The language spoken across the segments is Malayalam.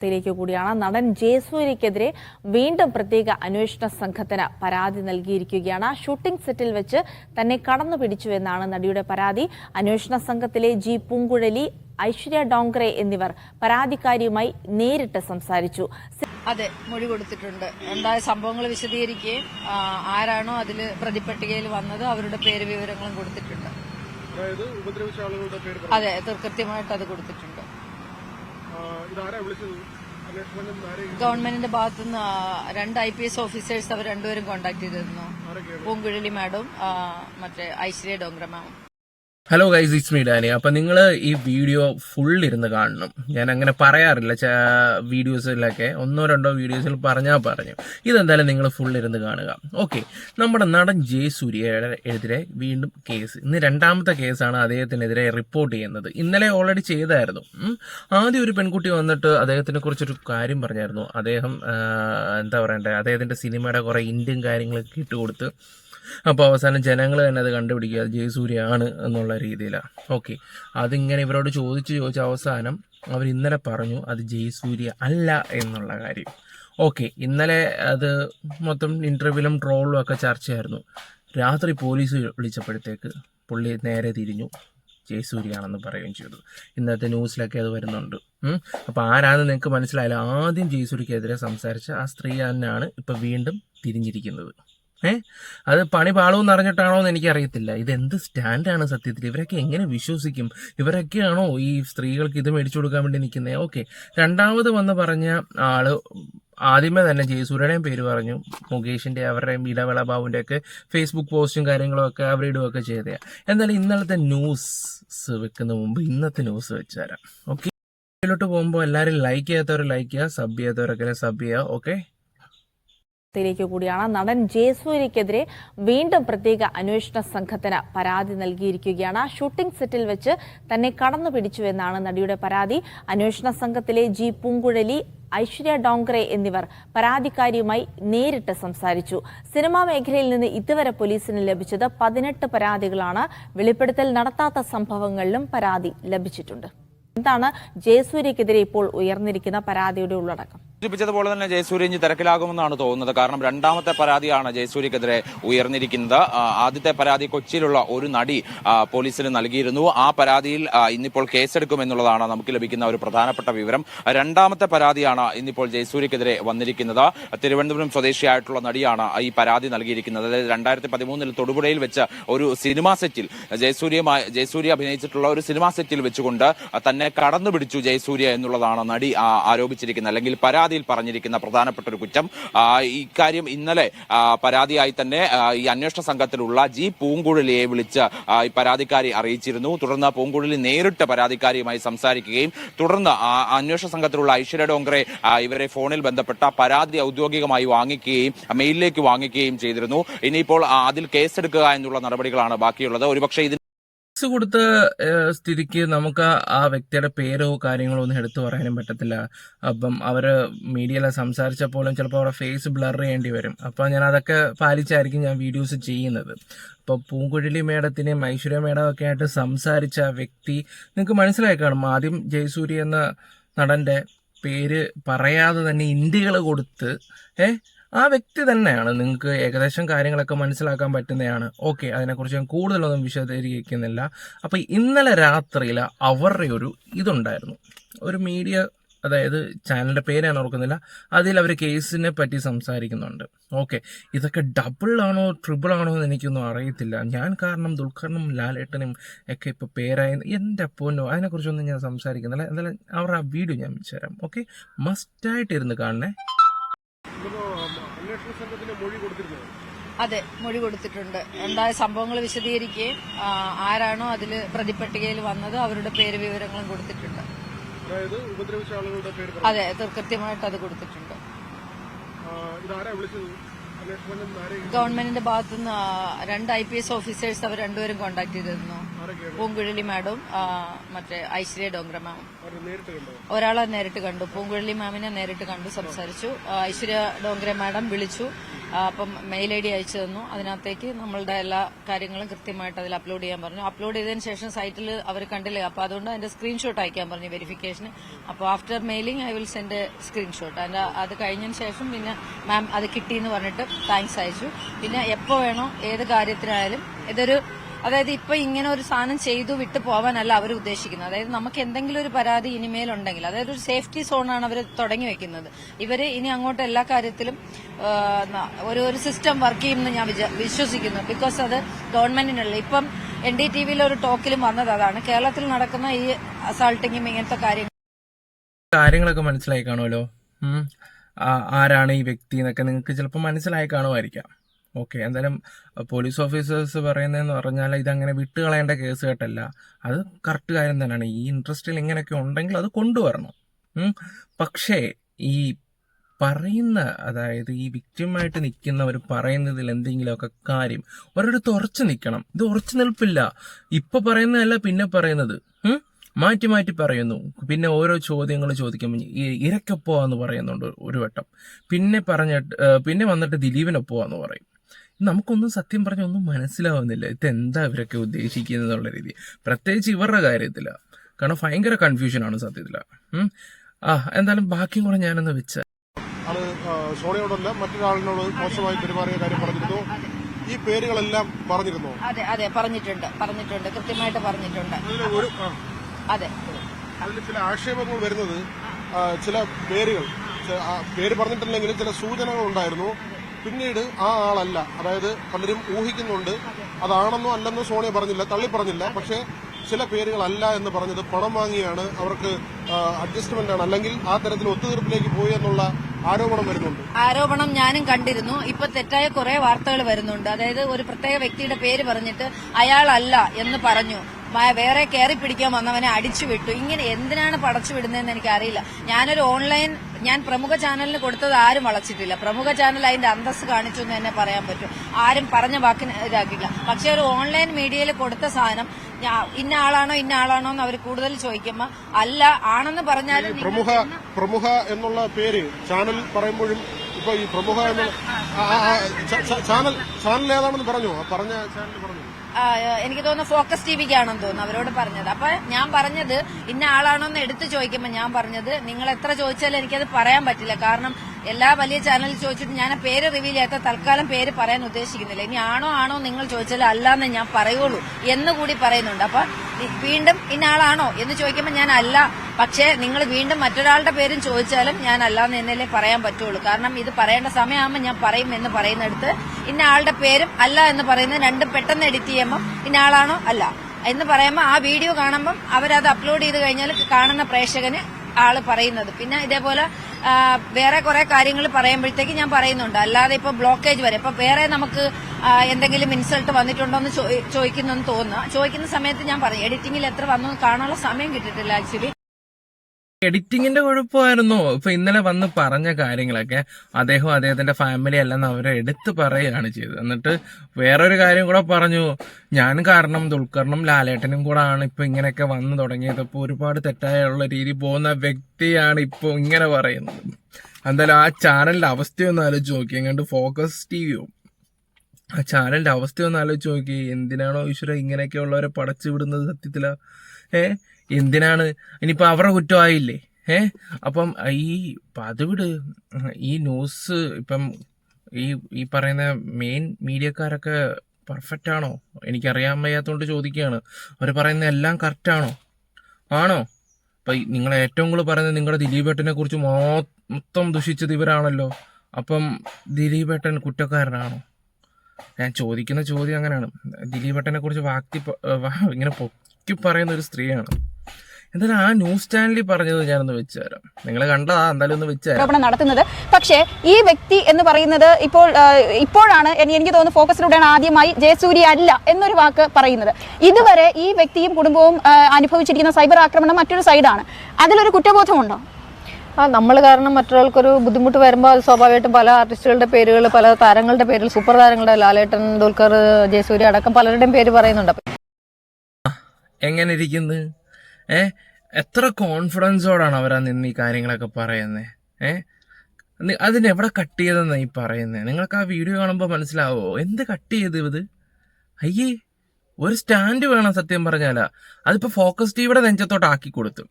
ത്തിലേക്ക് കൂടിയാണ്. നടൻ ജയസൂര്യക്കെതിരെ വീണ്ടും പ്രത്യേക അന്വേഷണ സംഘത്തിന് പരാതി നൽകിയിരിക്കുകയാണ്. ഷൂട്ടിംഗ് സെറ്റിൽ വെച്ച് തന്നെ കടന്നു പിടിച്ചുവെന്നാണ് നടിയുടെ പരാതി. അന്വേഷണ സംഘത്തിലെ ജി പൂങ്കുഴലി ഐശ്വര്യ ഡോങ്ക്രെ എന്നിവർ പരാതിക്കാരിയുമായി നേരിട്ട് സംസാരിച്ചു. അതെ മൊഴി കൊടുത്തിട്ടുണ്ട്. ഉണ്ടായ സംഭവങ്ങൾ വിശദീകരിക്കുകയും ആരാണോ അതിൽ പ്രതിപട്ടികയിൽ വന്നത് അവരുടെ പേര് വിവരങ്ങളും കൊടുത്തിട്ടുണ്ട്. അതായത് ഉപദ്രവിച്ച ആളുകളുടെ പേര് അതെ കൃത്യമായിട്ട് അത് കൊടുത്തിട്ടുണ്ട് ആ, ഇതാരാ വിളിച്ചത് അന്വേഷണം സംഘം ആരെ ഗവൺമെന്റിന്റെ ഭാഗത്തുനിന്ന് രണ്ട് ഐ പി എസ് ഓഫീസേഴ്സ് അവർ രണ്ടുപേരും കോണ്ടാക്ട് ചെയ്തിരുന്നു. പൂങ്കുഴലി മാഡം മറ്റേ Aishwarya Dongre മാമും. Hello guys it's me Danny അപ്പം നിങ്ങൾ ഈ വീഡിയോ ഫുൾ ഇരുന്ന് കാണണം. ഞാൻ അങ്ങനെ പറയാറില്ല വീഡിയോസിലൊക്കെ ഒന്നോ രണ്ടോ വീഡിയോസിൽ പറഞ്ഞാൽ പറഞ്ഞു ഇതെന്തായാലും നിങ്ങൾ ഫുൾ ഇരുന്ന് കാണുക. ഓക്കെ നമ്മുടെ നടൻ ജയസൂര്യയുടെ എതിരെ വീണ്ടും കേസ് ഇന്ന് രണ്ടാമത്തെ കേസാണ് അദ്ദേഹത്തിനെതിരെ റിപ്പോർട്ട് ചെയ്യുന്നത്. ഇന്നലെ ഓൾറെഡി ചെയ്തായിരുന്നു. ആദ്യം ഒരു പെൺകുട്ടി വന്നിട്ട് അദ്ദേഹത്തിനെ കുറിച്ചൊരു കാര്യം പറഞ്ഞായിരുന്നു. അദ്ദേഹം എന്താ പറയണ്ടേ? അദ്ദേഹത്തിന്റെ സിനിമയുടെ കുറേ ഇന്ത്യൻ കാര്യങ്ങളൊക്കെ ഇട്ടുകൊടുത്ത് അപ്പോൾ അവസാനം ജനങ്ങൾ തന്നെ അത് കണ്ടുപിടിക്കുക അത് ജയസൂര്യാണ് എന്നുള്ള രീതിയിലാണ് ഓക്കെ അതിങ്ങനെ ഇവരോട് ചോദിച്ച് ചോദിച്ച അവസാനം അവർ ഇന്നലെ പറഞ്ഞു അത് ജയസൂര്യ അല്ല എന്നുള്ള കാര്യം. ഓക്കെ ഇന്നലെ അത് മൊത്തം ഇന്റർവ്യൂലും ട്രോളും ഒക്കെ ചർച്ചയായിരുന്നു. രാത്രി പോലീസ് വിളിച്ചപ്പോഴത്തേക്ക് പുള്ളി നേരെ തിരിഞ്ഞു. ജയസൂര്യാണെന്ന് പറയുകയും ചെയ്തു. ഇന്നത്തെ ന്യൂസിലൊക്കെ അത് വരുന്നുണ്ട്. അപ്പോൾ ആരാണെന്ന് നിങ്ങൾക്ക് മനസ്സിലായാലും ആദ്യം ജയസൂര്യക്കെതിരെ സംസാരിച്ച ആ സ്ത്രീ തന്നെയാണ് ഇപ്പം വീണ്ടും തിരിഞ്ഞിരിക്കുന്നത്. ഏ? അത് പണി പാളവും അറിഞ്ഞിട്ടാണോ എന്ന് എനിക്കറിയത്തില്ല. ഇതെന്ത് സ്റ്റാൻഡാണ് സത്യത്തിൽ? ഇവരൊക്കെ എങ്ങനെ വിശ്വസിക്കും? ഇവരൊക്കെയാണോ ഈ സ്ത്രീകൾക്ക് ഇത് മേടിച്ചു കൊടുക്കാൻ വേണ്ടി നിൽക്കുന്നത് ഓക്കെ. രണ്ടാമത് വന്ന് പറഞ്ഞ ആൾ ആദ്യമേ തന്നെ ജയസൂര്യയുടെയും പേര് പറഞ്ഞു. മുകേഷിന്റെ അവരുടെയും ഇടവേള ബാബുവിന്റെ ഒക്കെ ഫേസ്ബുക്ക് പോസ്റ്റും കാര്യങ്ങളും ഒക്കെ അവരിടുകയൊക്കെ ചെയ്തയാ. എന്തായാലും ഇന്നലത്തെ ന്യൂസ് വെക്കുന്ന മുമ്പ് ഇന്നത്തെ ന്യൂസ് വെച്ചുതരാം. ഓക്കെ. ോട്ട് പോകുമ്പോൾ എല്ലാവരും ലൈക്ക് ചെയ്യാത്തവർ ലൈക്ക് ചെയ്യുക സബ് ചെയ്യാത്തവരൊക്കെ സബ് ചെയ്യുക. ഓക്കെ. ത്തിലേക്ക് കൂടിയാണ്. നടൻ ജയസൂര്യക്കെതിരെ വീണ്ടും പ്രത്യേക അന്വേഷണ സംഘത്തിന് പരാതി നൽകിയിരിക്കുകയാണ്. ഷൂട്ടിംഗ് സെറ്റിൽ വെച്ച് തന്നെ കടന്നു പിടിച്ചുവെന്നാണ് നടിയുടെ പരാതി. അന്വേഷണ സംഘത്തിലെ ജി പൂങ്കുഴലി ഐശ്വര്യ ഡോങ്ക്രെ എന്നിവർ പരാതിക്കാരിയുമായി നേരിട്ട് സംസാരിച്ചു. സിനിമാ മേഖലയിൽ നിന്ന് ഇതുവരെ പോലീസിന് ലഭിച്ചത് പതിനെട്ട് പരാതികളാണ്. വെളിപ്പെടുത്തൽ നടത്താത്ത സംഭവങ്ങളിലും പരാതി ലഭിച്ചിട്ടുണ്ട്. എന്താണ് ജയസൂര്യക്കെതിരെ ഇപ്പോൾ ഉയർന്നിരിക്കുന്ന പരാതിയുടെ ഉള്ളടക്കം? സൂചിപ്പിച്ചതുപോലെ തന്നെ ജയസൂര്യ ഇനി തിരക്കിലാകുമെന്നാണ് തോന്നുന്നത്. കാരണം രണ്ടാമത്തെ പരാതിയാണ് ജയസൂര്യക്കെതിരെ ഉയർന്നിരിക്കുന്നത്. ആദ്യത്തെ പരാതി കൊച്ചിയിലുള്ള ഒരു നടി പോലീസിന് നൽകിയിരുന്നു. ആ പരാതിയിൽ ഇന്നിപ്പോൾ കേസെടുക്കുമെന്നുള്ളതാണ് നമുക്ക് ലഭിക്കുന്ന ഒരു പ്രധാനപ്പെട്ട വിവരം. രണ്ടാമത്തെ പരാതിയാണ് ഇന്നിപ്പോൾ ജയസൂര്യക്കെതിരെ വന്നിരിക്കുന്നത്. തിരുവനന്തപുരം സ്വദേശിയായിട്ടുള്ള നടിയാണ് ഈ പരാതി നൽകിയിരിക്കുന്നത്. അതായത് രണ്ടായിരത്തി പതിമൂന്നിൽ തൊടുപുഴയിൽ വെച്ച ഒരു സിനിമാ സെറ്റിൽ ജയസൂര്യമായി ജയസൂര്യ അഭിനയിച്ചിട്ടുള്ള ഒരു സിനിമാ സെറ്റിൽ വെച്ചുകൊണ്ട് തന്നെ കടന്നു പിടിച്ചു ജയസൂര്യ എന്നുള്ളതാണ് നടി ആരോപിച്ചിരിക്കുന്നത്. അല്ലെങ്കിൽ പരാതിയിൽ പറഞ്ഞിരിക്കുന്ന പ്രധാനപ്പെട്ട ഒരു കുറ്റം ഇക്കാര്യം ഇന്നലെ പരാതിയായി തന്നെ ഈ അന്വേഷണ സംഘത്തിലുള്ള ജി പൂങ്കുഴലിയെ വിളിച്ച് ഈ പരാതിക്കാരി അറിയിച്ചിരുന്നു. തുടർന്ന് പൂങ്കുഴലി നേരിട്ട് പരാതിക്കാരിയുമായി സംസാരിക്കുകയും തുടർന്ന് അന്വേഷണ സംഘത്തിലുള്ള ഐശ്വര്യ ഡോങ്കറെ ഇവരെ ഫോണിൽ ബന്ധപ്പെട്ട പരാതി ഔദ്യോഗികമായി വാങ്ങിക്കുകയും മെയിലിലേക്ക് വാങ്ങിക്കുകയും ചെയ്തിരുന്നു. ഇനിയിപ്പോൾ അതിൽ കേസെടുക്കുക എന്നുള്ള നടപടികളാണ് ബാക്കിയുള്ളത്. ഒരുപക്ഷെ ഇതിന് കേസ് കൊടുത്ത ഏഹ്, സ്ഥിതിക്ക് നമുക്ക് ആ വ്യക്തിയുടെ പേരോ കാര്യങ്ങളോ ഒന്നും എടുത്തു പറയാനും പറ്റത്തില്ല. അപ്പം അവർ മീഡിയയിൽ സംസാരിച്ചപ്പോഴും ചിലപ്പോൾ അവരുടെ ഫേസ് ബ്ലർ ചെയ്യേണ്ടി വരും. അപ്പം ഞാൻ അതൊക്കെ പാലിച്ചായിരിക്കും ഞാൻ വീഡിയോസ് ചെയ്യുന്നത്. അപ്പോൾ പൂങ്കുഴലി മേഡത്തിനെയും ഐശ്വര്യ മേഡം ഒക്കെ ആയിട്ട് സംസാരിച്ച വ്യക്തി നിങ്ങൾക്ക് മനസ്സിലായി കാണും. ആദ്യം ജയസൂര്യ എന്ന നടന്റെ പേര് പറയാതെ തന്നെ ഇന്ത്യകൾ കൊടുത്ത് ഏ ആ വ്യക്തി തന്നെയാണ് നിങ്ങൾക്ക് ഏകദേശം കാര്യങ്ങളൊക്കെ മനസ്സിലാക്കാൻ പറ്റുന്നതാണ് ഓക്കെ അതിനെക്കുറിച്ച് ഞാൻ കൂടുതലൊന്നും വിശദീകരിക്കുന്നില്ല. അപ്പോൾ ഇന്നലെ രാത്രിയിൽ അവരുടെ ഒരു ഇതുണ്ടായിരുന്നു. ഒരു മീഡിയ അതായത് ചാനലിന്റെ പേര് ഞാൻ ഓർക്കുന്നില്ല അതിൽ അവർ കേസിനെ പറ്റി സംസാരിക്കുന്നുണ്ട്. ഓക്കെ ഇതൊക്കെ ഡബിൾ ആണോ ട്രിപ്പിൾ ആണോ എന്ന് എനിക്കൊന്നും അറിയത്തില്ല. ഞാൻ കാരണം ദുൽഖറിനും ലാലേട്ടനും ഒക്കെ ഇപ്പൊ പേരായ എന്റെ അപ്പോനോ അതിനെക്കുറിച്ചൊന്നും ഞാൻ സംസാരിക്കുന്നില്ല. എന്തായാലും അവരുടെ ആ വീഡിയോ ഞാൻ വെച്ചുതരാം. ഓക്കെ മസ്റ്റായിട്ട് ഇരുന്ന് കാണണേ അന്വേഷണ സംഘത്തിന്റെ മൊഴി കൊടുത്തിരുന്നത്? അതെ മൊഴി കൊടുത്തിട്ടുണ്ട്. ഉണ്ടായ സംഭവങ്ങൾ വിശദീകരിക്കുകയും ആരാണോ അതിൽ പ്രതിപട്ടികയിൽ വന്നത് അവരുടെ പേര് വിവരങ്ങളും കൊടുത്തിട്ടുണ്ട്. അതായത് ഉപദ്രവിച്ച ആളുകളുടെ പേര് അതെ കൃത്യമായിട്ട് അത് കൊടുത്തിട്ടുണ്ട്. ഇതാരാ വിളിച്ചത്? ഗവൺമെന്റിന്റെ ഭാഗത്തുനിന്ന് രണ്ട് ഐ പി എസ് ഓഫീസേഴ്സ് അവർ രണ്ടുപേരും കോണ്ടാക്ട് ചെയ്തിരുന്നു. പൂങ്കുഴലി മാഡവും ആ, മറ്റേ ഐശ്വര്യ ഡോംഗ്ര മാമും. കണ്ടോ? ഒരാളെ നേരിട്ട് കണ്ടു. പൂങ്കുഴലി മാമിനെ നേരിട്ട് കണ്ടു സംസാരിച്ചു. ഐശ്വര്യ ഡോംഗ്ര മാഡം വിളിച്ചു. അപ്പം മെയിൽ ഐ ഡി അയച്ചു തന്നു. അതിനകത്തേക്ക് നമ്മളുടെ എല്ലാ കാര്യങ്ങളും കൃത്യമായിട്ട് അതിൽ അപ്ലോഡ് ചെയ്യാൻ പറഞ്ഞു. അപ്ലോഡ് ചെയ്തതിന് ശേഷം സൈറ്റിൽ അവർ കണ്ടില്ല? അപ്പോൾ അതുകൊണ്ട് അതിന്റെ സ്ക്രീൻഷോട്ട് അയക്കാൻ പറഞ്ഞു വെരിഫിക്കേഷന് അപ്പോൾ after mailing I will send screenshot അതിന്റെ അത് കഴിഞ്ഞതിന് ശേഷം പിന്നെ മാം അത് കിട്ടിയെന്ന് പറഞ്ഞിട്ട് താങ്ക്സ് അയച്ചു. പിന്നെ എപ്പോൾ വേണോ ഏത് കാര്യത്തിനായാലും ഇതൊരു അതായത് ഇപ്പൊ ഇങ്ങനെ ഒരു സാധനം ചെയ്തു വിട്ടു പോവാനല്ല അവർ ഉദ്ദേശിക്കുന്നത്. അതായത് നമുക്ക് എന്തെങ്കിലും ഒരു പരാതി ഇനിമേലുണ്ടെങ്കിൽ അതായത് ഒരു സേഫ്റ്റി സോണാണ് അവർ തുടങ്ങി വെക്കുന്നത്. ഇവർ ഇനി അങ്ങോട്ട് എല്ലാ കാര്യത്തിലും ഒരു ഒരു സിസ്റ്റം വർക്ക് ചെയ്യുമെന്ന് ഞാൻ വിശ്വസിക്കുന്നു. ബിക്കോസ് അത് ഗവൺമെന്റിനുള്ള. ഇപ്പം എൻ ഡി ടി വിയിലെ ഒരു ടോക്കിലും വന്നത് അതാണ്. കേരളത്തിൽ നടക്കുന്ന ഈ അസാൾട്ടിങ്ങും ഇങ്ങനത്തെ കാര്യങ്ങൾ കാര്യങ്ങളൊക്കെ മനസ്സിലായി കാണുമല്ലോ? ആരാണ് ഈ വ്യക്തി എന്നൊക്കെ നിങ്ങൾക്ക് ചിലപ്പോൾ മനസ്സിലായി കാണുമായിരിക്കാം. ഓക്കെ എന്തായാലും പോലീസ് ഓഫീസേഴ്സ് പറയുന്നതെന്ന് പറഞ്ഞാൽ ഇതങ്ങനെ വിട്ടുകളയേണ്ട കേസ് കേട്ടല്ല. അത് കറക്റ്റ് കാര്യം തന്നെയാണ്. ഈ ഇൻട്രസ്റ്റിൽ ഇങ്ങനെയൊക്കെ ഉണ്ടെങ്കിൽ അത് കൊണ്ടുവരണം. പക്ഷേ ഈ പറയുന്ന അതായത് ഈ വിക്റ്റിമായിട്ട് നിൽക്കുന്നവർ പറയുന്നതിൽ എന്തെങ്കിലുമൊക്കെ കാര്യം ഒരിടത്ത് ഉറച്ചു നിൽക്കണം. ഇത് ഉറച്ചു നിൽപ്പില്ല. ഇപ്പൊ പറയുന്നതല്ല പിന്നെ പറയുന്നത്. മാറ്റി മാറ്റി പറയുന്നു. പിന്നെ ഓരോ ചോദ്യങ്ങൾ ചോദിക്കുമ്പോൾ ഇരക്കൊപ്പോ എന്ന് പറയുന്നുണ്ട് ഒരു വട്ടം. പിന്നെ പറഞ്ഞിട്ട് പിന്നെ വന്നിട്ട് ദിലീപിനൊപ്പോ എന്ന് പറയും. നമുക്കൊന്നും സത്യം പറഞ്ഞ ഒന്നും മനസ്സിലാവുന്നില്ല. ഇത് എന്താ ഇവരൊക്കെ ഉദ്ദേശിക്കുന്നത് എന്നുള്ള രീതി. പ്രത്യേകിച്ച് ഇവരുടെ കാര്യത്തില. കാരണം ഭയങ്കര കൺഫ്യൂഷനാണ് സത്യത്തിൽ. ഉം. ആ എന്തായാലും ബാക്കിയും കൂടെ ഞാനൊന്ന് വെച്ച സോണിയോടല്ല മറ്റൊരാളിനോട് മോശമായി പെരുമാറിയ കാര്യം പറഞ്ഞിരുന്നു. ഈ പേരുകളെല്ലാം പറഞ്ഞിരുന്നു? അതെ അതെ പറഞ്ഞിട്ടുണ്ട് പറഞ്ഞിട്ടുണ്ട് കൃത്യമായിട്ട് പറഞ്ഞിട്ടുണ്ട്. അതെ. അതിൽ ചില ആക്ഷേപങ്ങൾ വരുന്നത് ചില പേരുകൾ പേര് പറഞ്ഞിട്ടില്ലെങ്കിലും ചില സൂചനകൾ ഉണ്ടായിരുന്നു. പിന്നീട് ആ ആളല്ല. അതായത് പലരും ഊഹിക്കുന്നുണ്ട്. അതാണെന്നോ അല്ലെന്നോ സോണിയ പറഞ്ഞില്ല തള്ളി പറഞ്ഞില്ല. പക്ഷേ ചില പേരുകളല്ല എന്ന് പറഞ്ഞത് പണം വാങ്ങിയാണ്. അവർക്ക് അഡ്ജസ്റ്റ്മെന്റ് ആണ്. അല്ലെങ്കിൽ ആ തരത്തിൽ ഒത്തുതീർപ്പിലേക്ക് പോയി എന്നുള്ള ആരോപണം വരുന്നുണ്ട്. ആരോപണം ഞാനും കണ്ടിരുന്നു. ഇപ്പൊ തെറ്റായ കുറെ വാർത്തകൾ വരുന്നുണ്ട്. അതായത് ഒരു പ്രത്യേക വ്യക്തിയുടെ പേര് പറഞ്ഞിട്ട് അയാളല്ല എന്ന് പറഞ്ഞു. വേറെ കയറി പിടിക്കാൻ വന്നവനെ അടിച്ചു വിട്ടു ഇങ്ങനെ എന്തിനാണ് പടച്ചു വിടുന്നതെന്ന് എനിക്കറിയില്ല. ഞാനൊരു ഓൺലൈൻ ഞാൻ പ്രമുഖ ചാനലിന് കൊടുത്തത് ആരും വളച്ചിട്ടില്ല. പ്രമുഖ ചാനൽ അതിന്റെ അന്തസ് കാണിച്ചു എന്ന് തന്നെ പറയാൻ പറ്റും. ആരും പറഞ്ഞ വാക്കിന് ഇതാക്കില്ല പക്ഷെ ഒരു ഓൺലൈൻ മീഡിയയിൽ കൊടുത്ത സാധനം ഇന്ന ആളാണോ ഇന്ന ആളാണോ എന്ന് അവർ കൂടുതൽ ചോദിക്കുമ്പോ അല്ല ആണെന്ന് പറഞ്ഞാലും പ്രമുഖ പ്രമുഖ എന്നുള്ള പേര് ചാനൽ പറയുമ്പോഴും ഇപ്പൊ ഈ പ്രമുഖ ചാനൽ ചാനൽ ഏതാണെന്ന് പറഞ്ഞു? പറഞ്ഞ ചാനൽ പറഞ്ഞു? എനിക്ക് തോന്നുന്നു ഫോക്കസ് ടി വിക്കാണെന്ന് തോന്നുന്നു അവരോട് പറഞ്ഞത്. അപ്പൊ ഞാൻ പറഞ്ഞത് ഇന്ന ആളാണോ എന്ന് എടുത്തു ചോദിക്കുമ്പോൾ ഞാൻ പറഞ്ഞത് നിങ്ങൾ എത്ര ചോദിച്ചാലും എനിക്കത് പറയാൻ പറ്റില്ല. കാരണം എല്ലാ വലിയ ചാനലിൽ ചോദിച്ചിട്ട് ഞാൻ പേര് റിവീൽ ചെയ്യാത്ത തൽക്കാലം പേര് പറയാൻ ഉദ്ദേശിക്കുന്നില്ല. ഇനി ആണോ ആണോ നിങ്ങൾ ചോദിച്ചാൽ അല്ലാന്ന് ഞാൻ പറയുള്ളൂ എന്ന് കൂടി പറയുന്നുണ്ട്. അപ്പൊ വീണ്ടും ഇന്നാളാണോ എന്ന് ചോദിക്കുമ്പോൾ ഞാൻ അല്ല. പക്ഷേ നിങ്ങൾ വീണ്ടും മറ്റൊരാളുടെ പേരും ചോദിച്ചാലും ഞാൻ അല്ലാന്ന് എന്നല്ലേ പറയാൻ പറ്റുള്ളൂ. കാരണം ഇത് പറയേണ്ട സമയമാകുമ്പോൾ ഞാൻ പറയും എന്ന് പറയുന്നിടത്ത് ഇന്ന ആളുടെ പേരും അല്ല എന്ന് പറയുന്നത് രണ്ടും പെട്ടെന്ന് എഡിറ്റ് ചെയ്യുമ്പോൾ ഇന്നാളാണോ അല്ല. എന്ന് പറയുമ്പോൾ ആ വീഡിയോ കാണുമ്പം അവരത് അപ്ലോഡ് ചെയ്ത് കഴിഞ്ഞാൽ കാണുന്ന പ്രേക്ഷകന് ആൾ പറയുന്നത്. പിന്നെ ഇതേപോലെ വേറെ കുറെ കാര്യങ്ങൾ പറയുമ്പോഴത്തേക്ക് ഞാൻ പറയുന്നുണ്ട്. അല്ലാതെ ഇപ്പൊ ബ്ലോക്കേജ് വരെ. ഇപ്പൊ വേറെ നമുക്ക് എന്തെങ്കിലും ഇൻസൾട്ട് വന്നിട്ടുണ്ടോ എന്ന് തോന്നുന്നു. ചോദിക്കുന്ന സമയത്ത് ഞാൻ പറയും എഡിറ്റിംഗിൽ എത്ര വന്നു കാണാനുള്ള സമയം കിട്ടിയിട്ടില്ല ആക്ച്വലി എഡിറ്റിങ്ങിന്റെ കുഴപ്പമായിരുന്നു ഇപ്പൊ ഇന്നലെ വന്ന് പറഞ്ഞ കാര്യങ്ങളൊക്കെ അദ്ദേഹം അദ്ദേഹത്തിന്റെ ഫാമിലി എല്ലാം അവരെ എടുത്ത് പറയുകയാണ് ചെയ്തത്. എന്നിട്ട് വേറൊരു കാര്യം കൂടെ പറഞ്ഞു. ഞാൻ കാരണം ദുൽഖറിനും ലാലേട്ടനും കൂടെ ആണ് ഇപ്പൊ ഇങ്ങനെയൊക്കെ വന്നു തുടങ്ങിയത്. ഇപ്പൊ ഒരുപാട് തെറ്റായുള്ള രീതി പോകുന്ന വ്യക്തിയാണ് ഇപ്പൊ ഇങ്ങനെ പറയുന്നത്. എന്തായാലും ആ ചാനലിന്റെ അവസ്ഥയൊന്ന് ആലോചിച്ച് നോക്കി. എങ്ങാണ്ട് ഫോക്കസ് ടി വിയോ ആ ചാനലിന്റെ അവസ്ഥ ഒന്ന് ആലോചിച്ച് നോക്കി. എന്തിനാണോ ഈശ്വര ഇങ്ങനെയൊക്കെ ഉള്ളവരെ പടച്ചു വിടുന്നത് സത്യത്തില? ഏ? എന്തിനാണ്? ഇനിയിപ്പോൾ അവരുടെ കുറ്റമായില്ലേ ഏ? അപ്പം ഈ പതിവിട് ഈ ന്യൂസ് ഇപ്പം ഈ ഈ പറയുന്ന മെയിൻ മീഡിയക്കാരൊക്കെ പെർഫെക്റ്റ് ആണോ? എനിക്കറിയാൻ വയ്യാത്തതുകൊണ്ട് ചോദിക്കുകയാണ് അവർ പറയുന്ന എല്ലാം കറക്റ്റ് ആണോ? ആണോ? അപ്പം നിങ്ങൾ ഏറ്റവും കൂടുതൽ പറയുന്നത് നിങ്ങളുടെ ദിലീപേട്ടനെ കുറിച്ച് മൊത്തം ദുഷിച്ചത് ഇവരാണല്ലോ. അപ്പം ദിലീപേട്ടൻ കുറ്റക്കാരനാണോ? ഞാൻ ചോദിക്കുന്ന ചോദ്യം അങ്ങനെയാണ്. ദിലീപേട്ടനെ കുറിച്ച് വാക്തി ഇങ്ങനെ പൊക്കി പറയുന്ന ഒരു സ്ത്രീയാണ്. എന്തായാലും ആ ന്യൂസ് ചാനലിൽ പറഞ്ഞത് ഞാനൊന്ന് വെച്ചുതരാം നിങ്ങൾ കണ്ടതാ എന്തായാലും ഒന്ന് വെച്ചുതരാം തരാം. നടത്തുന്നത്. പക്ഷേ ഈ വ്യക്തി എന്ന് പറയുന്നത് ഇപ്പോൾ ഇപ്പോഴാണ് എനിക്ക് തോന്നുന്നു ഫോക്കസിലൂടെയാണ് ആദ്യമായി ജയസൂര്യ അല്ല എന്നൊരു വാക്ക് പറയുന്നത്. ഇതുവരെ ഈ വ്യക്തിയും കുടുംബവും അനുഭവിച്ചിരിക്കുന്ന സൈബർ ആക്രമണം മറ്റൊരു സൈഡാണ്. അതിലൊരു കുറ്റബോധമുണ്ടോ? ആ നമ്മൾ കാരണം മറ്റൊരാൾക്കൊരു ബുദ്ധിമുട്ട് വരുമ്പോൾ അത് സ്വാഭാവികമായിട്ടും പല ആർട്ടിസ്റ്റുകളുടെ പേരുകൾ പല താരങ്ങളുടെ പേരിൽ സൂപ്പർ താരങ്ങളുടെ ലാലേട്ടൻ ദുൽഖർ ജയസൂര്യ അടക്കം പലരുടെയും പേര് പറയുന്നുണ്ട്. എങ്ങനെ ഇരിക്കുന്നു? ഏ? എത്ര കോൺഫിഡൻസോടാണ് അവരാ നിന്ന് ഈ കാര്യങ്ങളൊക്കെ പറയുന്നത് ഏ? അതിനെവിടെ കട്ട് ചെയ്തെന്ന് ഈ പറയുന്നത് നിങ്ങൾക്ക് ആ വീഡിയോ കാണുമ്പോൾ മനസ്സിലാവോ? എന്ത് കട്ട് ചെയ്ത് ഇത്? അയ്യേ ഒരു സ്റ്റാൻഡ് വേണം സത്യം പറഞ്ഞാലാ. അതിപ്പോ ഫോക്കസ് ടിവിയുടെ നെഞ്ചത്തോട്ട് ആക്കി കൊടുത്തു.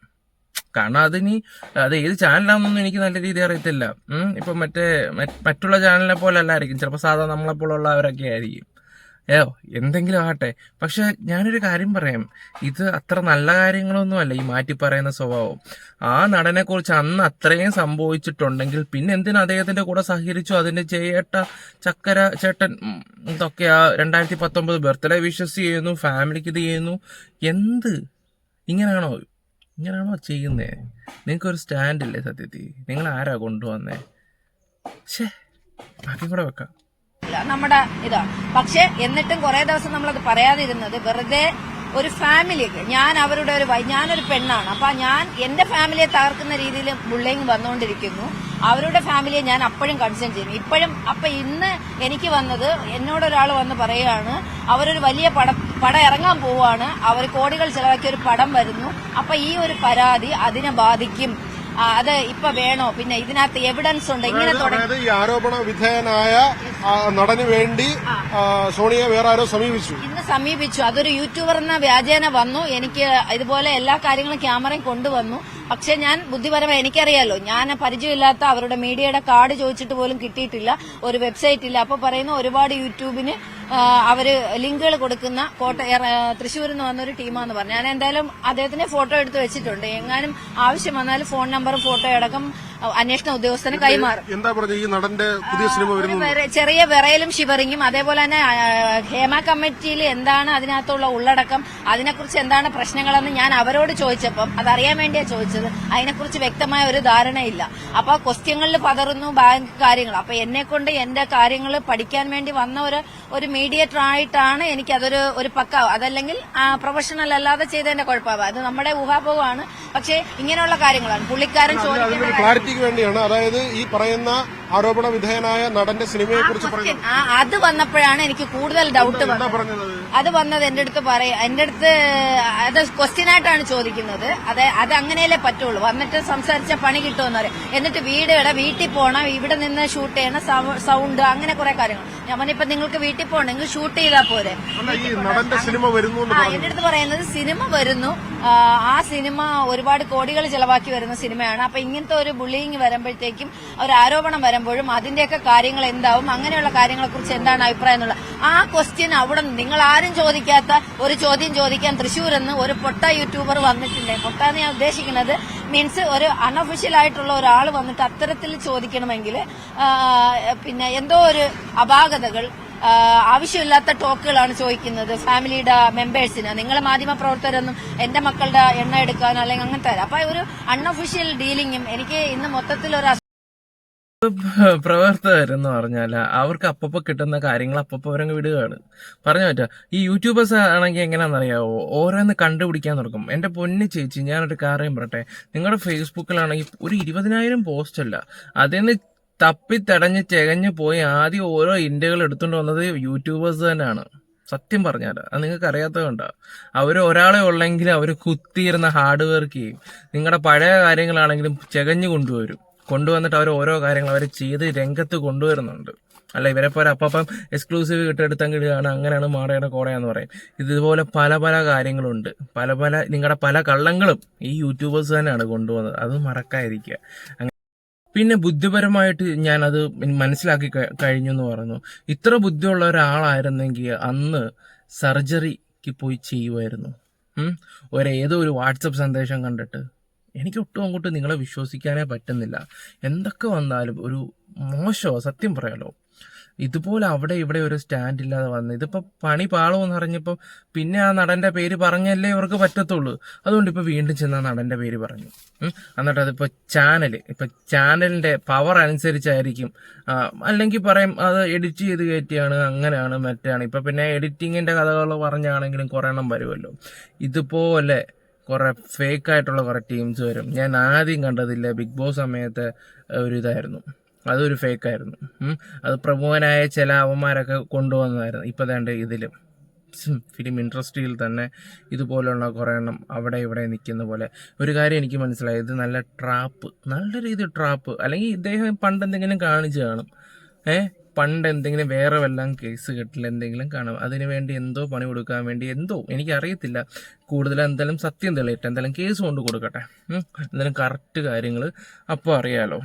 കാരണം അതിനി അത് ഏത് ചാനലാണെന്നൊന്നും എനിക്ക് നല്ല രീതി അറിയത്തില്ല. ഇപ്പൊ മറ്റേ മറ്റുള്ള ചാനലിനെ പോലെ അല്ലായിരിക്കും. ചിലപ്പോൾ സാധാരണ നമ്മളെ പോലുള്ളവരൊക്കെ ആയിരിക്കും. ഏയോ എന്തെങ്കിലും ആകട്ടെ. പക്ഷെ ഞാനൊരു കാര്യം പറയാം. ഇത് അത്ര നല്ല കാര്യങ്ങളൊന്നും അല്ല ഈ മാറ്റി പറയുന്ന സ്വഭാവം. ആ നടനെ കുറിച്ച് അന്ന് അത്രയും സംഭവിച്ചിട്ടുണ്ടെങ്കിൽ പിന്നെ എന്തിനാ അദ്ദേഹത്തിന്റെ കൂടെ സഹകരിച്ചു? അതിന്റെ ചേട്ട ചക്കര ചേട്ടൻ ഇതൊക്കെ ആ രണ്ടായിരത്തി പത്തൊമ്പത് ബർത്ത്ഡേ വിഷസ് ചെയ്യുന്നു ഫാമിലിക്ക് ഇത് ചെയ്യുന്നു. എന്ത്? ഇങ്ങനെയാണോ ഇങ്ങനെയാണോ ചെയ്യുന്നേ? നിങ്ങൾക്കൊരു സ്റ്റാൻഡില്ലേ സത്യത്തി? നിങ്ങൾ ആരാ കൊണ്ടുവന്നേ? ഛേ ബാക്കി കൂടെ വെക്കാം. നമ്മുടെ ഇതാ. പക്ഷെ എന്നിട്ടും കുറെ ദിവസം നമ്മളത് പറയാതിരുന്നത് വെറുതെ ഒരു ഫാമിലിക്ക് ഞാൻ അവരുടെ ഒരു ഞാനൊരു പെണ്ണാണ്. അപ്പൊ ഞാൻ എന്റെ ഫാമിലിയെ തകർക്കുന്ന രീതിയിൽ ബുള്ളിങ് വന്നുകൊണ്ടിരിക്കുന്നു അവരുടെ ഫാമിലിയെ ഞാൻ അപ്പോഴും കൺസേൺ ചെയ്യുന്നു. ഇപ്പോഴും അപ്പൊ ഇന്ന് എനിക്ക് വന്നത് എന്നോടൊരാൾ വന്ന് പറയുകയാണ് അവരൊരു വലിയ പട പടം ഇറങ്ങാൻ പോവാണ് അവർ കോടികൾ ചെലവാക്കിയ ഒരു പടം വരുന്നു. അപ്പൊ ഈ ഒരു പരാതി അതിനെ ബാധിക്കും. അത് ഇപ്പൊ വേണോ? പിന്നെ ഇതിനകത്ത് എവിഡൻസ് ഉണ്ട്. ഇങ്ങനെ അതായത് ഈ ആരോപണ വിധേയനായ നടന് വേണ്ടി സോണിയെ വേറെ ആരോ സമീപിച്ചു. ഇന്ന് സമീപിച്ചു. അതൊരു യൂട്യൂബർ എന്ന വ്യാജേന വന്നു. എനിക്ക് ഇതുപോലെ എല്ലാ കാര്യങ്ങളും ക്യാമറയും കൊണ്ടുവന്നു. പക്ഷെ ഞാൻ ബുദ്ധിപരമായി എനിക്കറിയാലോ ഞാൻ പരിചയമില്ലാത്ത അവരുടെ മീഡിയയുടെ കാർഡ് ചോദിച്ചിട്ട് പോലും കിട്ടിയിട്ടില്ല. ഒരു വെബ്സൈറ്റ് ഇല്ല. അപ്പൊ പറയുന്നു ഒരുപാട് യൂട്യൂബിന് അവർ ലിങ്കുകൾ കൊടുക്കുന്ന കോട്ട തൃശ്ശൂരിൽ നിന്ന് വന്ന ഒരു ടീമാന്ന് പറഞ്ഞു. ഞാൻ എന്തായാലും അദ്ദേഹത്തിന്റെ ഫോട്ടോ എടുത്ത് വെച്ചിട്ടുണ്ട്. എങ്ങാനും ആവശ്യം വന്നാൽ ഫോൺ നമ്പറും ഫോട്ടോ അടക്കം അന്വേഷണ ഉദ്യോഗസ്ഥന് കൈമാറും. എന്താ പറഞ്ഞ ഈ നടന്റെ പുതിയ സിനിമ ചെറിയ വിറയലും ഷിവറിങ്ങും അതേപോലെ തന്നെ ഹേമ കമ്മിറ്റിയിൽ എന്താണ് അതിനകത്തുള്ള ഉള്ളടക്കം അതിനെക്കുറിച്ച് എന്താണ് പ്രശ്നങ്ങളെന്ന് ഞാൻ അവരോട് ചോദിച്ചപ്പം അതറിയാൻ വേണ്ടിയാ ചോദിച്ചത് അതിനെക്കുറിച്ച് വ്യക്തമായ ഒരു ധാരണയില്ല. അപ്പൊ ക്വസ്റ്റ്യങ്ങളിൽ പതറുന്നു ബാങ്ക് കാര്യങ്ങൾ അപ്പൊ എന്നെ കൊണ്ട് എന്റെ കാര്യങ്ങൾ പഠിക്കാൻ വേണ്ടി വന്ന ഒരു ഒരു മീഡിയേറ്റർ ആയിട്ടാണ് എനിക്ക് അതൊരു ഒരു പക്ക അതല്ലെങ്കിൽ പ്രൊഫഷണൽ അല്ലാതെ ചെയ്തതിന്റെ കുഴപ്പമാവുക അത് നമ്മുടെ ഊഹാപോഹമാണ്. പക്ഷേ ഇങ്ങനെയുള്ള കാര്യങ്ങളാണ്. പുള്ളിക്കാരൻ ചോദിക്കുന്നത് ക്ലാരിറ്റിക്ക് വേണ്ടിയാണ്. അതായത് ഈ പറയുന്ന ആരോപണ വിധേയനായ നടന്റെ സിനിമയെ കുറിച്ച് അത് വന്നപ്പോഴാണ് എനിക്ക് കൂടുതൽ ഡൗട്ട് വന്നത്. അത് വന്നത് എന്റെ അടുത്ത് പറയ എന്റെ അടുത്ത് അത് ക്വസ്റ്റ്യൻ ആയിട്ടാണ് ചോദിക്കുന്നത്. അത് അത് അങ്ങനെയല്ലേ പറ്റുള്ളൂ. വന്നിട്ട് സംസാരിച്ച പണി കിട്ടുമെന്ന് പറയും. എന്നിട്ട് വീട് ഇവിടെ വീട്ടിൽ പോകണം ഇവിടെ നിന്ന് ഷൂട്ട് ചെയ്യണം സൗണ്ട് അങ്ങനെ കുറെ കാര്യങ്ങൾ. ഞാൻ ഇപ്പൊ നിങ്ങൾക്ക് വീട്ടിൽ പോകണമെങ്കിൽ ഷൂട്ട് ചെയ്താൽ പോരെ. ആ എന്റെ അടുത്ത് പറയുന്നത് സിനിമ വരുന്നു. ആ, സിനിമ ഒരുപാട് കോടികൾ ചെലവാക്കി വരുന്ന സിനിമയാണ്. അപ്പൊ ഇങ്ങനത്തെ ഒരു ബുള്ളിങ് വരുമ്പോഴത്തേക്കും ഒരു ആരോപണം വരുമ്പോഴും അതിന്റെയൊക്കെ കാര്യങ്ങൾ എന്താവും അങ്ങനെയുള്ള കാര്യങ്ങളെ കുറിച്ച് എന്താണ് അഭിപ്രായം എന്നുള്ളത്. ആ ക്വസ്റ്റ്യൻ അവിടെ നിങ്ങൾ ആരും ചോദിക്കാത്ത ഒരു ചോദ്യം ചോദിക്കാൻ തൃശ്ശൂർ എന്ന് ഒരു പൊട്ട യൂട്യൂബർ വന്നിട്ടുണ്ട്. പൊട്ട എന്ന് ഞാൻ ഉദ്ദേശിക്കുന്നത് മീൻസ് ഒരു അൺഒഫീഷ്യൽ ആയിട്ടുള്ള ഒരാൾ വന്നിട്ട് അത്തരത്തിൽ ചോദിക്കണമെങ്കിൽ പിന്നെ എന്തോ ഒരു അപാകതകൾ ആവശ്യമില്ലാത്ത ടോക്കുകളാണ് ചോദിക്കുന്നത് ഫാമിലിയുടെ മെമ്പേഴ്സിന്. നിങ്ങളെ മാധ്യമ പ്രവർത്തകരൊന്നും എന്റെ മക്കളുടെ എണ്ണ എടുക്കാൻ അല്ലെങ്കിൽ അങ്ങനത്തെ അപ്പൊ ഒരു അൺഒഫീഷ്യൽ ഡീലിംഗും എനിക്ക് ഇന്ന് മൊത്തത്തിൽ ഒരു പ്രവർത്തകരെന്ന് പറഞ്ഞാൽ അവർക്ക് അപ്പപ്പോ കിട്ടുന്ന കാര്യങ്ങൾ അപ്പപ്പോ അവരങ്ങ് വിടുകയാണ്. പറഞ്ഞു പറ്റാ? ഈ യൂട്യൂബേഴ്സ് ആണെങ്കിൽ എങ്ങനെയാണെന്നറിയാവോ? ഓരോന്ന് കണ്ടുപിടിക്കാൻ തുടങ്ങും. എന്റെ പൊന്നു ചേച്ചി ഞാനൊരു കാര്യം പറട്ടെ നിങ്ങളുടെ ഫേസ്ബുക്കിലാണെങ്കിൽ ഒരു ഇരുപതിനായിരം പോസ്റ്റ് അല്ല. അതിന് തപ്പിത്തടഞ്ഞ് ചെകഞ്ഞ് പോയി ആദ്യം ഓരോ ഇന്ത്യകൾ എടുത്തുകൊണ്ട് വന്നത് യൂട്യൂബേഴ്സ് തന്നെയാണ് സത്യം പറഞ്ഞാൽ അത് നിങ്ങൾക്ക് അറിയാത്തതുകൊണ്ടാണ് അവർ ഒരാളെ ഉള്ളെങ്കിൽ അവർ കുത്തിയിരുന്ന ഹാർഡ് വർക്ക് ചെയ്യും. നിങ്ങളുടെ പഴയ കാര്യങ്ങളാണെങ്കിലും ചെകഞ്ഞു കൊണ്ടുവരും. കൊണ്ടുവന്നിട്ട് അവർ ഓരോ കാര്യങ്ങൾ അവർ ചെയ്ത് രംഗത്ത് കൊണ്ടുവരുന്നുണ്ട്. അല്ല ഇവരെ പോലെ അപ്പം എക്സ്ക്ലൂസീവ് കിട്ടെടുത്തങ്ങ് കിടുകയാണ് അങ്ങനെയാണ് മാടയുടെ കോടയെന്ന് പറയും. ഇതുപോലെ പല പല കാര്യങ്ങളുണ്ട്. പല പല നിങ്ങളുടെ പല കള്ളങ്ങളും ഈ യൂട്യൂബേഴ്സ് തന്നെയാണ് കൊണ്ടുവന്നത്. അത് മറക്കാതിരിക്കുക. പിന്നെ ബുദ്ധിപരമായിട്ട് ഞാനത് മനസ്സിലാക്കി കഴിഞ്ഞു എന്ന് പറഞ്ഞു. ഇത്ര ബുദ്ധിയുള്ള ഒരാളായിരുന്നെങ്കിൽ അന്ന് സർജറിക്ക് പോയി ചെയ്യുമായിരുന്നു ഒരേതോ ഒരു വാട്സപ്പ് സന്ദേശം കണ്ടിട്ട്. എനിക്ക് ഒട്ടും അങ്ങോട്ട് നിങ്ങളെ വിശ്വസിക്കാനേ പറ്റുന്നില്ല. എന്തൊക്കെ വന്നാലും ഒരു മോശമോ സത്യം പറയാലോ. ഇതുപോലെ അവിടെ ഇവിടെ ഒരു സ്റ്റാൻഡ് ഇല്ലാതെ വന്ന്. ഇതിപ്പോ പണി പാളുമെന്ന് അറിഞ്ഞപ്പോ പിന്നെ ആ നടന്റെ പേര് പറഞ്ഞല്ലേ ഇവർക്ക് പറ്റത്തുള്ളൂ. അതുകൊണ്ട് ഇപ്പൊ വീണ്ടും ചെന്ന് ആ പേര് പറഞ്ഞു. എന്നിട്ട് അതിപ്പോ ചാനൽ ഇപ്പൊ ചാനലിന്റെ പവർ അനുസരിച്ചായിരിക്കും. അല്ലെങ്കിൽ പറയും അത് എഡിറ്റ് ചെയ്ത് കയറ്റിയാണ് അങ്ങനെയാണ് മറ്റാണ്. ഇപ്പൊ പിന്നെ എഡിറ്റിങ്ങിന്റെ കഥകൾ പറഞ്ഞാണെങ്കിലും കുറെ എണ്ണം വരുമല്ലോ ഇതുപോലെ കുറെ ഫേക്ക് ആയിട്ടുള്ള കുറെ ടീംസ് വരും. ഞാൻ ആദ്യം കണ്ടതില്ല ബിഗ് ബോസ് സമയത്ത് ഒരു ഇതായിരുന്നു. അതൊരു ഫേക്കായിരുന്നു അത് പ്രമുഖനായ ചില അവന്മാരൊക്കെ കൊണ്ടുവന്നതായിരുന്നു. ഇപ്പം തേണ്ട ഇതിലും. ഫിലിം ഇൻഡസ്ട്രിയിൽ തന്നെ ഇതുപോലുള്ള കുറേ എണ്ണം അവിടെ ഇവിടെ നിൽക്കുന്ന പോലെ. ഒരു കാര്യം എനിക്ക് മനസ്സിലായി. ഇത് നല്ല ട്രാപ്പ് നല്ല രീതി ട്രാപ്പ് അല്ലെങ്കിൽ ഇദ്ദേഹം പണ്ട് എന്തെങ്കിലും കാണിച്ചു കാണും. ഏഹ് പണ്ട് എന്തെങ്കിലും വേറെ വല്ലതും കേസ് കെട്ടിൽ എന്തെങ്കിലും കാണും. അതിനു വേണ്ടി എന്തോ പണി കൊടുക്കാൻ വേണ്ടി എന്തോ. എനിക്കറിയത്തില്ല. കൂടുതൽ എന്തായാലും സത്യം തെളിയിട്ട്. എന്തായാലും കേസ് കൊണ്ട് കൊടുക്കട്ടെ. എന്തായാലും കറക്റ്റ് കാര്യങ്ങൾ അപ്പോൾ അറിയാലോ.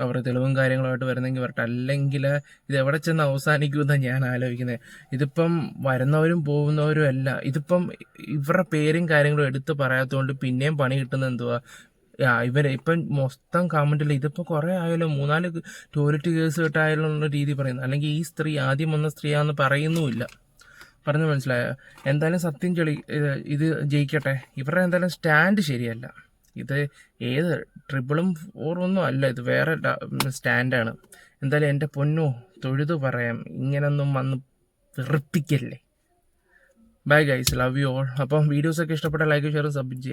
അവർ തെളിവും കാര്യങ്ങളുമായിട്ട് വരുന്നെങ്കിൽ വരട്ടെ. അല്ലെങ്കിൽ ഇത് എവിടെ ചെന്ന് അവസാനിക്കുമെന്നാണ് ഞാൻ ആലോചിക്കുന്നത് ഇതിപ്പം വരുന്നവരും പോകുന്നവരും അല്ല. ഇതിപ്പം ഇവരുടെ പേരും കാര്യങ്ങളും എടുത്ത് പറയാത്തതുകൊണ്ട് പിന്നെയും പണി കിട്ടുന്നത് എന്തുവാ? ആ, ഇവരെ ഇപ്പം മൊത്തം കമന്റിൽ ഇതിപ്പോൾ കുറേ ആയാലും? മൂന്നാൽ ടോയ്ലറ്റ് കേസ് കിട്ടായാലും ഉള്ള രീതി പറയുന്നു. അല്ലെങ്കിൽ ഈ സ്ത്രീ ആദ്യം വന്ന സ്ത്രീയാണെന്ന് പറയുന്നുമില്ല. പറഞ്ഞു മനസ്സിലായോ? എന്തായാലും സത്യം ചെളി ഇത് ജയിക്കട്ടെ. ഇവരുടെ എന്തായാലും സ്റ്റാൻഡ് ശരിയല്ല. ഇത് ഏത് ട്രിപ്പിളും ഫോറൊന്നും അല്ല ഇത് വേറെ സ്റ്റാൻഡാണ്. എന്തായാലും എന്റെ പൊന്നോ തൊഴുതു പറയാം ഇങ്ങനൊന്നും വന്ന് വെറുപ്പിക്കല്ലേ. Bye guys love you all അപ്പം വീഡിയോസൊക്കെ ഇഷ്ടപ്പെട്ട ലൈക്ക് ഷെയർ സബ്മിറ്റ് ചെയ്യാം